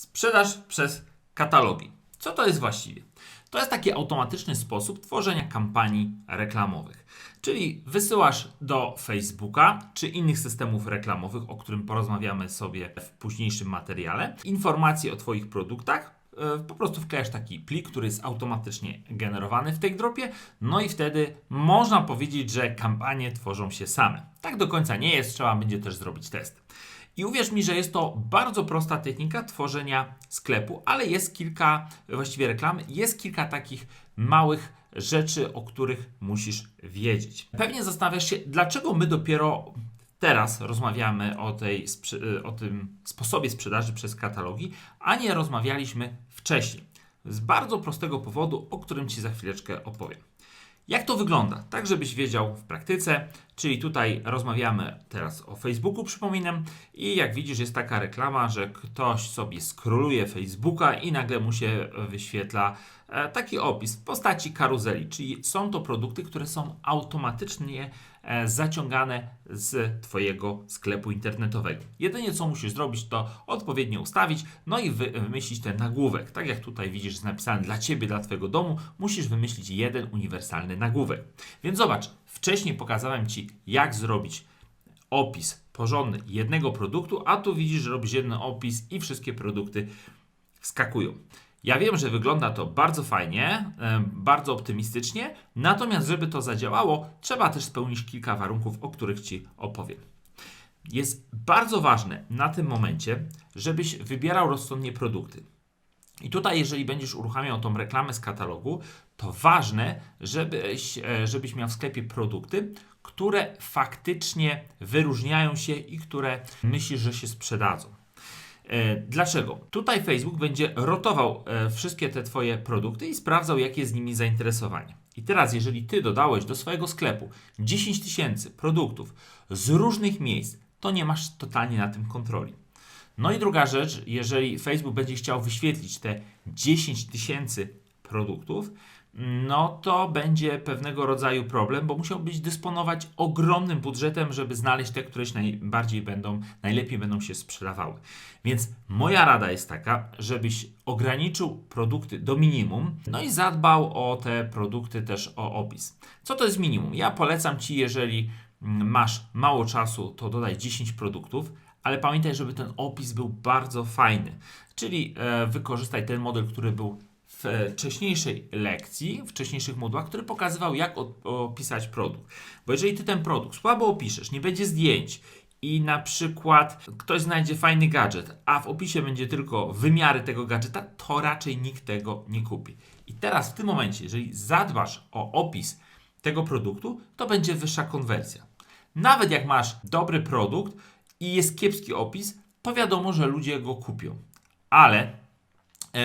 Sprzedaż przez katalogi. Co to jest właściwie? To jest taki automatyczny sposób tworzenia kampanii reklamowych. Czyli wysyłasz do Facebooka czy innych systemów reklamowych, o którym porozmawiamy sobie w późniejszym materiale, informacje o Twoich produktach. E, Po prostu wklejasz taki plik, który jest automatycznie generowany w tej dropie, no i wtedy można powiedzieć, że kampanie tworzą się same. Tak do końca nie jest, trzeba będzie też zrobić test. I uwierz mi, że jest to bardzo prosta technika tworzenia sklepu, ale jest kilka, właściwie reklamy, jest kilka takich małych rzeczy, o których musisz wiedzieć. Pewnie zastanawiasz się, dlaczego my dopiero teraz rozmawiamy o, tej, sprze- o tym sposobie sprzedaży przez katalogi, a nie rozmawialiśmy wcześniej. Z bardzo prostego powodu, o którym Ci za chwileczkę opowiem. Jak to wygląda? Tak, żebyś wiedział w praktyce, czyli tutaj rozmawiamy teraz o Facebooku, przypominam, i jak widzisz, jest taka reklama, że ktoś sobie skroluje Facebooka i nagle mu się wyświetla e, taki opis w postaci karuzeli, czyli są to produkty, które są automatycznie zaciągane z Twojego sklepu internetowego. Jedynie co musisz zrobić, to odpowiednio ustawić, no i wy, wymyślić ten nagłówek. Tak jak tutaj widzisz, jest napisane dla Ciebie, dla Twojego domu, musisz wymyślić jeden uniwersalny nagłówek. Więc zobacz, wcześniej pokazałem Ci, jak zrobić opis porządny jednego produktu, a tu widzisz, że robisz jeden opis i wszystkie produkty wskakują. Ja wiem, że wygląda to bardzo fajnie, bardzo optymistycznie, natomiast żeby to zadziałało, trzeba też spełnić kilka warunków, o których Ci opowiem. Jest bardzo ważne na tym momencie, żebyś wybierał rozsądnie produkty. I tutaj, jeżeli będziesz uruchamiał tą reklamę z katalogu, to ważne, żebyś, e, żebyś miał w sklepie produkty, które faktycznie wyróżniają się i które myślisz, że się sprzedadzą. E, Dlaczego? Tutaj Facebook będzie rotował e, wszystkie te Twoje produkty i sprawdzał, jakie jest z nimi zainteresowanie. I teraz, jeżeli Ty dodałeś do swojego sklepu 10 tysięcy produktów z różnych miejsc, to nie masz totalnie na tym kontroli. No i druga rzecz, jeżeli Facebook będzie chciał wyświetlić te 10 tysięcy produktów, no to będzie pewnego rodzaju problem, bo musiałbyś dysponować ogromnym budżetem, żeby znaleźć te, które najbardziej będą, najlepiej będą się sprzedawały. Więc moja rada jest taka, żebyś ograniczył produkty do minimum, no i zadbał o te produkty też o opis. Co to jest minimum? Ja polecam Ci, jeżeli mm, masz mało czasu, to dodaj 10 produktów, ale pamiętaj, żeby ten opis był bardzo fajny. Czyli e, wykorzystaj ten model, który był w wcześniejszej lekcji, wcześniejszych modułach, który pokazywał, jak opisać produkt. Bo jeżeli ty ten produkt słabo opiszesz, nie będzie zdjęć i na przykład ktoś znajdzie fajny gadżet, a w opisie będzie tylko wymiary tego gadżeta, to raczej nikt tego nie kupi. I teraz w tym momencie, jeżeli zadbasz o opis tego produktu, to będzie wyższa konwersja. Nawet jak masz dobry produkt i jest kiepski opis, to wiadomo, że ludzie go kupią. Ale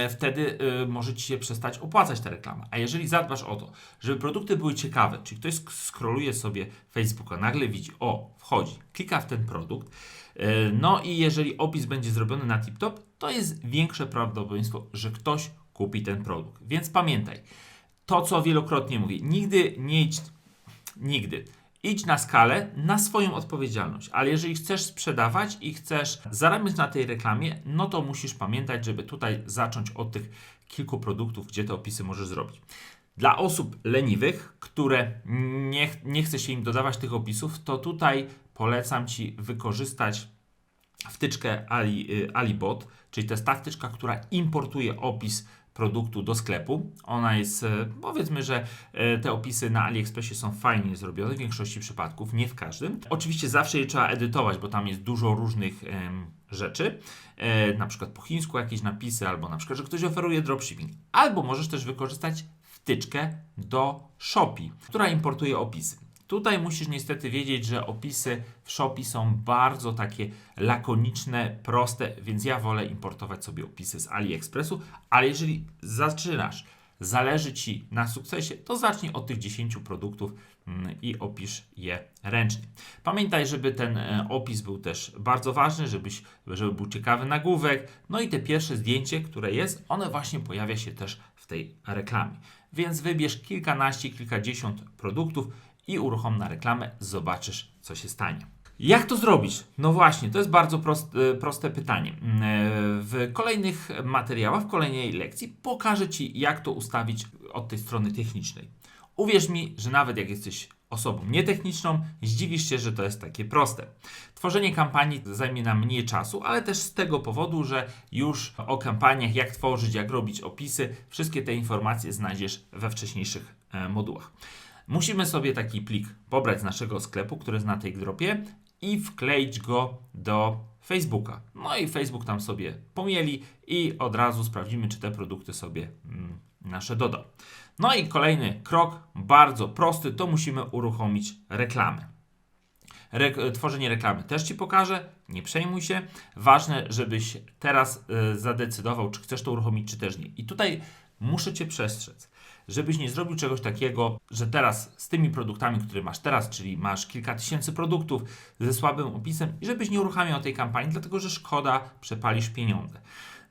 wtedy e, może ci się przestać opłacać ta reklama. A jeżeli zadbasz o to, żeby produkty były ciekawe, czyli ktoś sk- scrolluje sobie Facebooka, nagle widzi, o, wchodzi, klika w ten produkt, e, no i jeżeli opis będzie zrobiony na tip-top, to jest większe prawdopodobieństwo, że ktoś kupi ten produkt. Więc pamiętaj, to co wielokrotnie mówię, nigdy nie idź, nigdy. Idź na skalę, na swoją odpowiedzialność, ale jeżeli chcesz sprzedawać i chcesz zarabiać na tej reklamie, no to musisz pamiętać, żeby tutaj zacząć od tych kilku produktów, gdzie te opisy możesz zrobić. Dla osób leniwych, które nie, nie chce się im dodawać tych opisów, to tutaj polecam Ci wykorzystać wtyczkę Ali, y, Alibot, czyli to jest ta wtyczka, która importuje opis produktu do sklepu. Ona jest, e, powiedzmy, że e, te opisy na AliExpressie są fajnie zrobione w większości przypadków, nie w każdym. Oczywiście zawsze je trzeba edytować, bo tam jest dużo różnych em, rzeczy, e, na przykład po chińsku jakieś napisy, albo na przykład, że ktoś oferuje dropshipping. Albo możesz też wykorzystać wtyczkę do Shopee, która importuje opisy. Tutaj musisz niestety wiedzieć, że opisy w Shopee są bardzo takie lakoniczne, proste, więc ja wolę importować sobie opisy z AliExpressu, ale jeżeli zaczynasz, zależy Ci na sukcesie, to zacznij od tych 10 produktów mm, i opisz je ręcznie. Pamiętaj, żeby ten e, opis był też bardzo ważny, żebyś, żeby był ciekawy nagłówek, no i te pierwsze zdjęcie, które jest, one właśnie pojawia się też w tej reklamie. Więc wybierz kilkanaście, kilkadziesiąt produktów i uruchom na reklamę, zobaczysz, co się stanie. Jak to zrobić? No właśnie, to jest bardzo e, proste pytanie. E, W kolejnych materiałach, w kolejnej lekcji pokażę Ci, jak to ustawić od tej strony technicznej. Uwierz mi, że nawet jak jesteś osobą nietechniczną, zdziwisz się, że to jest takie proste. Tworzenie kampanii zajmie nam mniej czasu, ale też z tego powodu, że już o kampaniach, jak tworzyć, jak robić opisy, wszystkie te informacje znajdziesz we wcześniejszych e, modułach. Musimy sobie taki plik pobrać z naszego sklepu, który jest na tej dropie i wkleić go do Facebooka. No i Facebook tam sobie pomieli i od razu sprawdzimy, czy te produkty sobie mm, nasze dodał. No i kolejny krok, bardzo prosty, to musimy uruchomić reklamy. Re- tworzenie reklamy też Ci pokażę, nie przejmuj się. Ważne, żebyś teraz y, zadecydował, czy chcesz to uruchomić, czy też nie. I tutaj muszę Cię przestrzec, żebyś nie zrobił czegoś takiego, że teraz z tymi produktami, które masz teraz, czyli masz kilka tysięcy produktów ze słabym opisem, i żebyś nie uruchamiał tej kampanii, dlatego że szkoda, przepalisz pieniądze.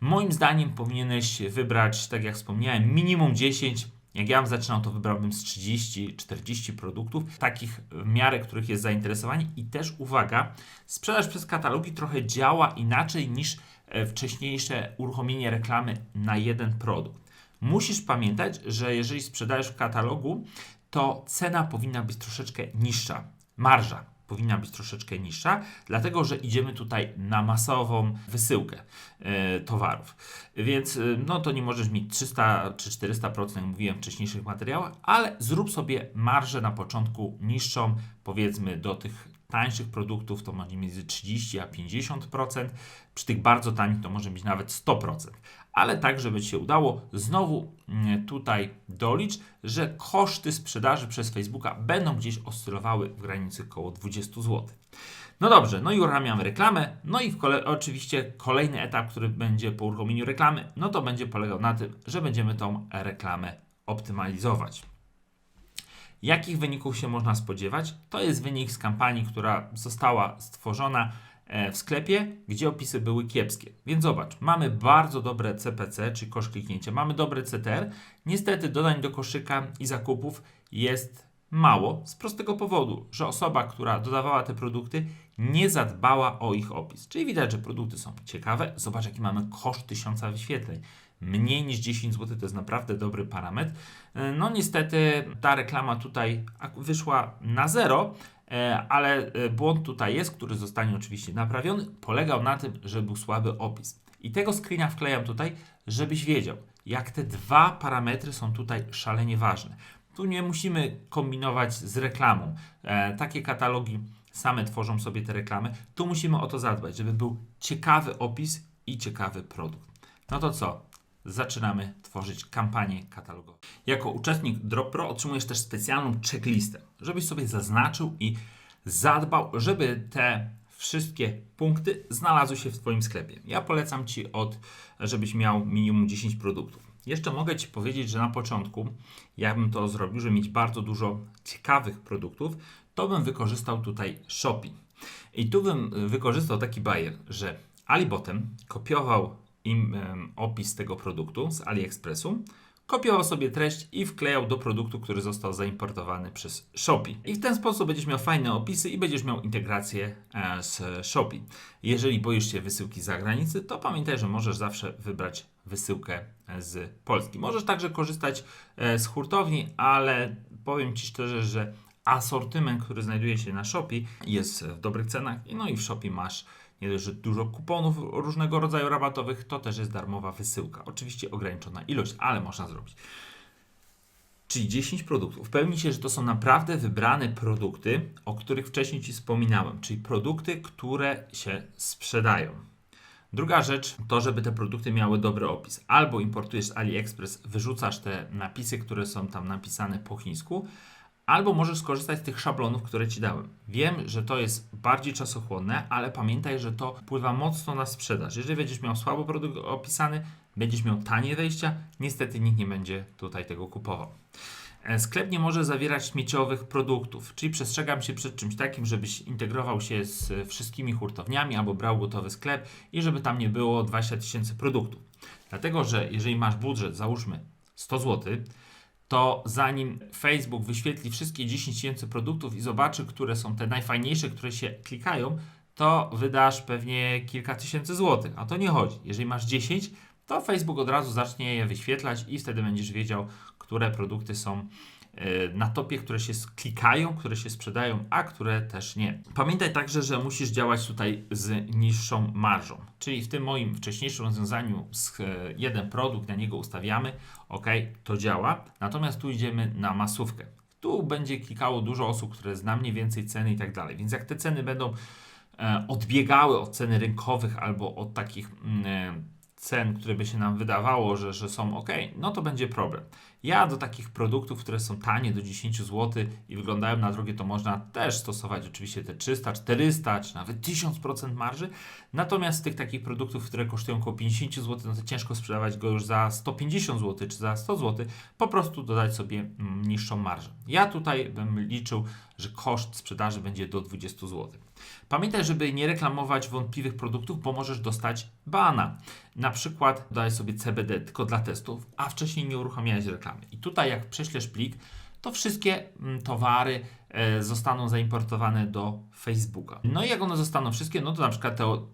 Moim zdaniem powinieneś wybrać, tak jak wspomniałem, minimum 10 jak ja bym zaczynał, to wybrałbym z 30-40 produktów, takich w miarę, których jest zainteresowanie. I też uwaga, sprzedaż przez katalogi trochę działa inaczej niż e, wcześniejsze uruchomienie reklamy na jeden produkt. Musisz pamiętać, że jeżeli sprzedajesz w katalogu, to cena powinna być troszeczkę niższa, marża powinna być troszeczkę niższa, dlatego że idziemy tutaj na masową wysyłkę e, towarów. Więc e, no to nie możesz mieć 300 czy 400%, jak mówiłem w wcześniejszych materiałach, ale zrób sobie marżę na początku niższą, powiedzmy do tych tańszych produktów to może między 30 a 50%, przy tych bardzo tanich to może być nawet 100%. Ale tak, żeby Ci się udało, znowu mm, tutaj dolicz, że koszty sprzedaży przez Facebooka będą gdzieś oscylowały w granicy około 20 zł. No dobrze, no i uruchamiamy reklamę. No i kole oczywiście kolejny etap, który będzie po uruchomieniu reklamy, no to będzie polegał na tym, że będziemy tą reklamę optymalizować. Jakich wyników się można spodziewać? To jest wynik z kampanii, która została stworzona e, w sklepie, gdzie opisy były kiepskie. Więc zobacz, mamy bardzo dobre CPC, czyli koszt kliknięcia, mamy dobry CTR. Niestety dodań do koszyka i zakupów jest mało z prostego powodu, że osoba, która dodawała te produkty, nie zadbała o ich opis. Czyli widać, że produkty są ciekawe. Zobacz, jaki mamy koszt tysiąca wyświetleń mniej niż 10 zł to jest naprawdę dobry parametr. E, No niestety ta reklama tutaj wyszła na zero, e, ale e, błąd tutaj jest, który zostanie oczywiście naprawiony. Polegał na tym, że był słaby opis. I tego screena wklejam tutaj, żebyś wiedział, jak te dwa parametry są tutaj szalenie ważne. Tu nie musimy kombinować z reklamą. E, takie katalogi same tworzą sobie te reklamy. Tu musimy o to zadbać, żeby był ciekawy opis i ciekawy produkt. No to co? Zaczynamy tworzyć kampanię katalogową. Jako uczestnik Drop Pro otrzymujesz też specjalną checklistę, żebyś sobie zaznaczył i zadbał, żeby te wszystkie punkty znalazły się w Twoim sklepie. Ja polecam Ci od, żebyś miał minimum 10 produktów. Jeszcze mogę Ci powiedzieć, że na początku, ja bym to zrobił, żeby mieć bardzo dużo ciekawych produktów, to bym wykorzystał tutaj Shopee. I tu bym wykorzystał taki bajer, że Alibottem kopiował im opis tego produktu z AliExpressu, kopiował sobie treść i wklejał do produktu, który został zaimportowany przez Shopee. I w ten sposób będziesz miał fajne opisy i będziesz miał integrację e, z Shopee. Jeżeli boisz się wysyłki z zagranicy, to pamiętaj, że możesz zawsze wybrać wysyłkę e, z Polski. Możesz także korzystać e, z hurtowni, ale powiem Ci szczerze, że asortyment, który znajduje się na Shopee jest w dobrych cenach. No i w Shopee masz nie dość, że dużo kuponów różnego rodzaju rabatowych, to też jest darmowa wysyłka. Oczywiście ograniczona ilość, ale można zrobić. Czyli 10 produktów. Upewnij się, że to są naprawdę wybrane produkty, o których wcześniej Ci wspominałem, czyli produkty, które się sprzedają. Druga rzecz to, żeby te produkty miały dobry opis. Albo importujesz z AliExpress, wyrzucasz te napisy, które są tam napisane po chińsku, albo możesz skorzystać z tych szablonów, które Ci dałem. Wiem, że to jest bardziej czasochłonne, ale pamiętaj, że to wpływa mocno na sprzedaż. Jeżeli będziesz miał słabo produkt opisany, będziesz miał tanie wejścia, niestety nikt nie będzie tutaj tego kupował. E, Sklep nie może zawierać śmieciowych produktów, czyli przestrzegam się przed czymś takim, żebyś integrował się z wszystkimi hurtowniami albo brał gotowy sklep i żeby tam nie było 20 tysięcy produktów. Dlatego, że jeżeli masz budżet, załóżmy 100 zł, to zanim Facebook wyświetli wszystkie 10 tysięcy produktów i zobaczy, które są te najfajniejsze, które się klikają, to wydasz pewnie kilka tysięcy złotych. A to nie chodzi. Jeżeli masz 10, to Facebook od razu zacznie je wyświetlać i wtedy będziesz wiedział, które produkty są na topie, które się klikają, które się sprzedają, a które też nie. Pamiętaj także, że musisz działać tutaj z niższą marżą. Czyli w tym moim wcześniejszym rozwiązaniu e, jeden produkt, na niego ustawiamy, ok, to działa. Natomiast tu idziemy na masówkę. Tu będzie klikało dużo osób, które zna mniej więcej ceny i tak dalej. Więc jak te ceny będą e, odbiegały od ceny rynkowych albo od takich mm, e, cen, które by się nam wydawało, że, że są ok, no to będzie problem. Ja do takich produktów, które są tanie do 10 zł i wyglądają na drogie, to można też stosować oczywiście te 300, 400 czy nawet 1000% marży. Natomiast tych takich produktów, które kosztują około 50 zł, no to ciężko sprzedawać go już za 150 zł czy za 100 zł. Po prostu dodać sobie mm, niższą marżę. Ja tutaj bym liczył, że koszt sprzedaży będzie do 20 zł. Pamiętaj, żeby nie reklamować wątpliwych produktów, bo możesz dostać bana. Na przykład daj sobie CBD tylko dla testów, a wcześniej nie uruchamiałeś reklamy. I tutaj jak prześlesz plik, to wszystkie mm, towary e, zostaną zaimportowane do Facebooka. No i jak one zostaną wszystkie, no to na przykład te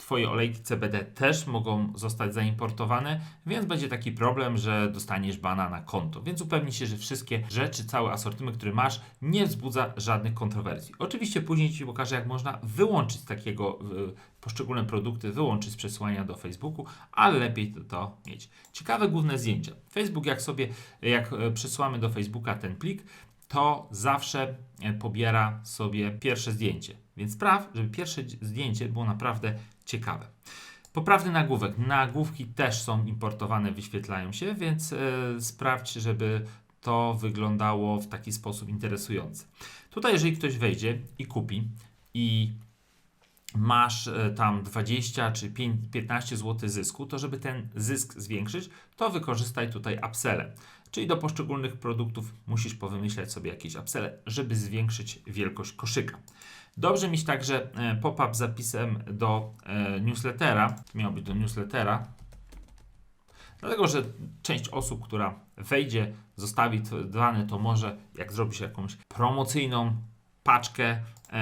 Twoje olejki CBD też mogą zostać zaimportowane, więc będzie taki problem, że dostaniesz bana na konto. Więc upewnij się, że wszystkie rzeczy, cały asortyment, który masz, nie wzbudza żadnych kontrowersji. Oczywiście później Ci pokażę, jak można wyłączyć takiego y, poszczególne produkty, wyłączyć z przesyłania do Facebooku, ale lepiej to, to mieć. Ciekawe główne zdjęcia. Facebook, jak sobie, jak e, przesyłamy do Facebooka ten plik, to zawsze e, pobiera sobie pierwsze zdjęcie. Więc spraw, żeby pierwsze zdjęcie było naprawdę ciekawe. Poprawny nagłówek. Nagłówki też są importowane, wyświetlają się, więc yy, sprawdź, żeby to wyglądało w taki sposób interesujący. Tutaj, jeżeli ktoś wejdzie i kupi i masz e, tam 20 czy 15 zł zysku, to żeby ten zysk zwiększyć, to wykorzystaj tutaj upselle. Czyli do poszczególnych produktów musisz powymyślać sobie jakieś upselle, żeby zwiększyć wielkość koszyka. Dobrze mieć także e, pop-up zapisem do e, newslettera. Miał być do newslettera. Dlatego, że część osób, która wejdzie, zostawi dane, to może jak zrobisz jakąś promocyjną paczkę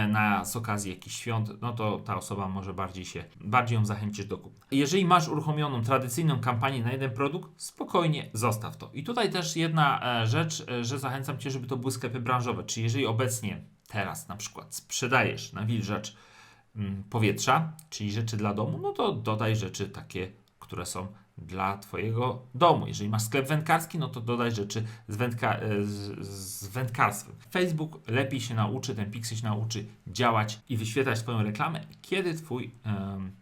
na z okazji jakichś świąt, no to ta osoba może bardziej się, bardziej ją zachęcić do kupu. Jeżeli masz uruchomioną tradycyjną kampanię na jeden produkt, spokojnie zostaw to. I tutaj też jedna rzecz, że zachęcam Cię, żeby to były sklepy branżowe. Czyli jeżeli obecnie teraz na przykład sprzedajesz nawilżacz mm, powietrza, czyli rzeczy dla domu, no to dodaj rzeczy takie, które są dla Twojego domu. Jeżeli masz sklep wędkarski, no to dodaj rzeczy z, wędka, e, z, z wędkarstwem. Facebook lepiej się nauczy, ten Pixel się nauczy działać i wyświetlać Twoją reklamę, kiedy Twój um,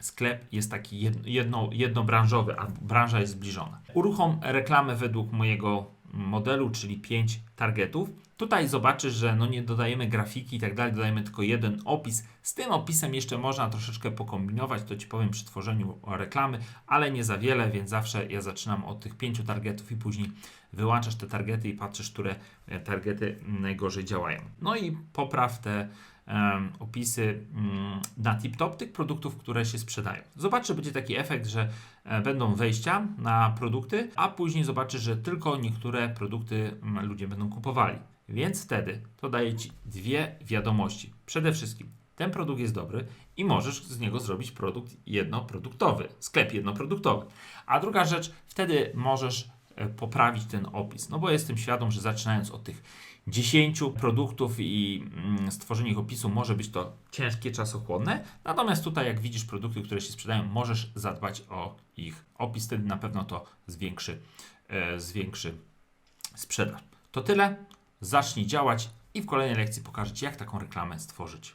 sklep jest taki jedno, jednobranżowy, a branża jest zbliżona. Uruchom reklamę według mojego modelu, czyli 5 targetów. Tutaj zobaczysz, że no nie dodajemy grafiki i tak dalej, dodajemy tylko jeden opis. Z tym opisem jeszcze można troszeczkę pokombinować, to Ci powiem przy tworzeniu reklamy, ale nie za wiele, więc zawsze ja zaczynam od tych pięciu targetów i później wyłączasz te targety i patrzysz, które e, targety najgorzej działają. No i popraw te um, opisy um, na tip-top tych produktów, które się sprzedają. Zobacz, że będzie taki efekt, że e, będą wejścia na produkty, a później zobaczysz, że tylko niektóre produkty um, ludzie będą kupowali. Więc wtedy to daje Ci dwie wiadomości. Przede wszystkim ten produkt jest dobry i możesz z niego zrobić produkt jednoproduktowy, sklep jednoproduktowy. A druga rzecz, wtedy możesz e, poprawić ten opis. No bo jestem świadom, że zaczynając od tych 10 produktów i mm, stworzenie ich opisu może być to ciężkie, czasochłonne. Natomiast tutaj, jak widzisz produkty, które się sprzedają, możesz zadbać o ich opis, wtedy na pewno to zwiększy, e, zwiększy sprzedaż. To tyle zacznij działać i w kolejnej lekcji pokażę Ci, jak taką reklamę stworzyć.